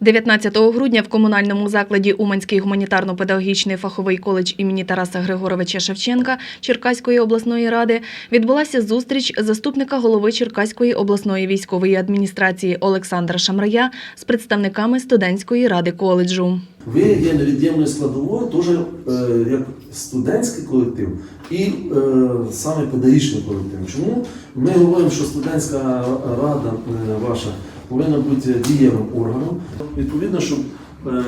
19 грудня в комунальному закладі Уманський гуманітарно-педагогічний фаховий коледж імені Тараса Григоровича Шевченка Черкаської обласної ради відбулася зустріч заступника голови Черкаської обласної військової адміністрації Олександра Шамрая з представниками студентської ради коледжу. Ви є невід'ємною складовою теж е, як студентський колектив і е, саме педагогічний колектив. Чому ми говоримо, що студентська рада е, ваша повинна бути дієвим органом, відповідно, щоб е,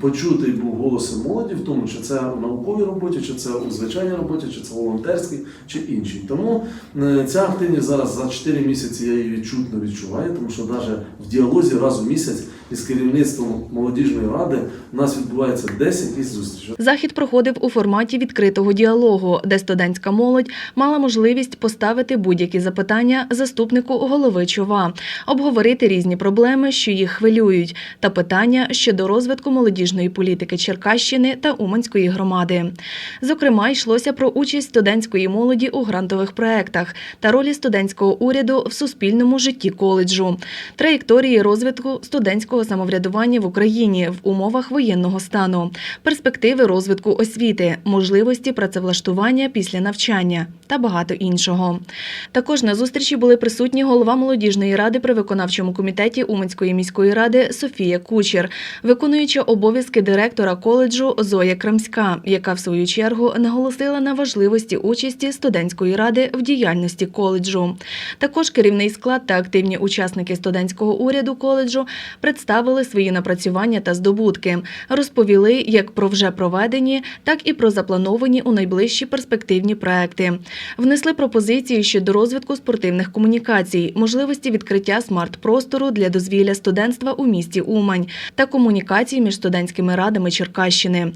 почутий був голос молоді, в тому, чи це в науковій роботі, чи це у звичайній роботі, чи це волонтерській, чи іншій. Тому е, ця активність зараз за 4 місяці я її відчутно відчуваю, тому що навіть в діалозі раз у місяць із керівництвом молодіжної ради у нас відбувається 10 якісь зустрічей. Захід проходив у форматі відкритого діалогу, де студентська молодь мала можливість поставити будь-які запитання заступнику голови чова, обговорити різні проблеми, що їх хвилюють, та питання щодо розвитку молодіжної політики Черкащини та Уманської громади. Зокрема, йшлося про участь студентської молоді у грантових проектах та ролі студентського уряду в суспільному житті коледжу, траєкторії розвитку студентського самоврядування в Україні в умовах воєнного стану, перспективи розвитку освіти, можливості працевлаштування після навчання та багато іншого. Також на зустрічі були присутні голова молодіжної ради при виконавчому комітеті Уманської міської ради Софія Кучер, виконуюча обов'язки директора коледжу Зоя Крамська, яка в свою чергу наголосила на важливості участі студентської ради в діяльності коледжу. Також керівний склад та активні учасники студентського уряду коледжу представили свої напрацювання та здобутки, розповіли як про вже проведені, так і про заплановані у найближчі перспективні проекти. Внесли пропозиції щодо розвитку спортивних комунікацій, можливості відкриття смарт-простору для дозвілля студентства у місті Умань та комунікацій між студентськими радами Черкащини.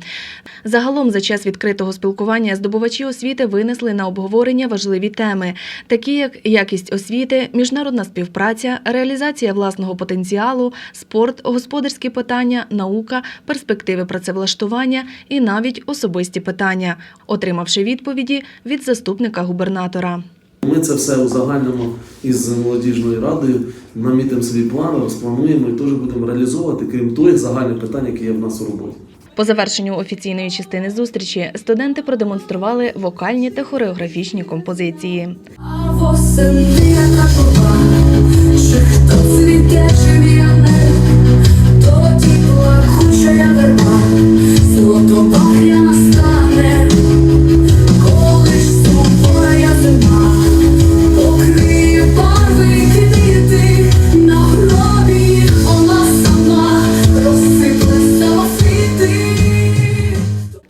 Загалом за час відкритого спілкування здобувачі освіти винесли на обговорення важливі теми, такі як якість освіти, міжнародна співпраця, реалізація власного потенціалу, спорт, господарські питання, наука, перспективи працевлаштування і навіть особисті питання, отримавши відповіді від заступника губернатора. Ми це все узагальнимо із молодіжною радою, намітимо свій план, розплануємо і теж будемо реалізовувати, крім тих загальних питань, які є в нас у роботі. По завершенню офіційної частини зустрічі студенти продемонстрували вокальні та хореографічні композиції.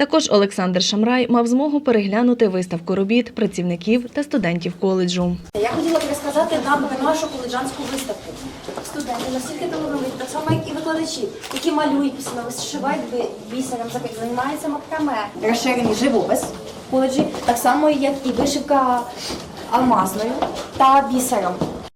Також Олександр Шамрай мав змогу переглянути виставку робіт працівників та студентів коледжу. Я хотіла б розказати нам про нашу коледжанську виставку. Студенти настільки талановиті, так само як і викладачі, які малюють письма, вишивають бісером, займаються макраме. Розширений живопис в коледжі, так само як і вишивка алмазною та бісером.